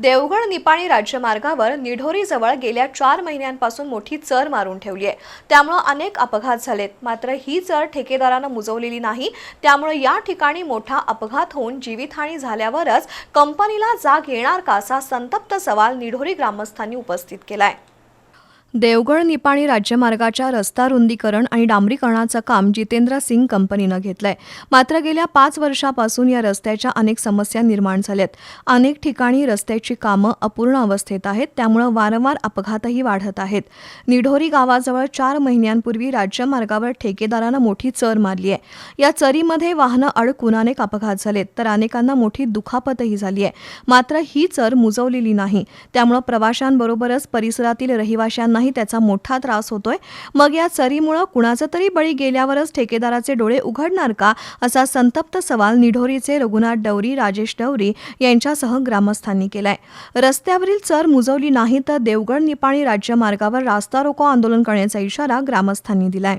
देवगड निपाणी राज्यमार्गावर निढोरीजवळ गेल्या चार महिन्यांपासून मोठी चर मारून ठेवली आहे. त्यामुळं अनेक अपघात झालेत. मात्र ही चर ठेकेदारानं मुजवलेली नाही. त्यामुळे या ठिकाणी मोठा अपघात होऊन जीवितहानी झाल्यावरच कंपनीला जाग येणार का असा संतप्त सवाल निढोरी ग्रामस्थांनी उपस्थित केलाय. देवगड निपाणी राज्यमार्गाच्या रस्ता रुंदीकरण आणि डांबरीकरणाचं काम जितेंद्र सिंग कंपनीनं घेतलंय. मात्र गेल्या पाच वर्षापासून या रस्त्याच्या अनेक समस्या निर्माण झाल्यात. अनेक ठिकाणी रस्त्याची कामं अपूर्ण अवस्थेत आहेत त्यामुळं वारंवार अपघातही वाढत आहेत. निढोरी गावाजवळ चार महिन्यांपूर्वी राज्यमार्गावर ठेकेदारानं मोठी चर मारली आहे या चरीमध्ये वाहनं अडकून अनेक अपघात झालेत तर अनेकांना मोठी दुखापतही झाली आहे मात्र ही चर मुजवलेली नाही. त्यामुळं प्रवाशांबरोबरच परिसरातील रहिवाशांना रहिवाशांनाही त्याचा मोठा त्रास होतोय. मग या चरीमुळं कुणाचं तरी बळी गेल्यावरच ठेकेदाराचे डोळे उघडणार का? असा संतप्त सवाल निढोरीचे रघुनाथ डवरी राजेश डवरी यांच्यासह ग्रामस्थांनी केलाय. रस्त्यावरील चर मुजवली नाही तर देवगड निपाणी राज्यमार्गावर रास्ता रोको आंदोलन करण्याचा इशारा ग्रामस्थांनी दिलाय.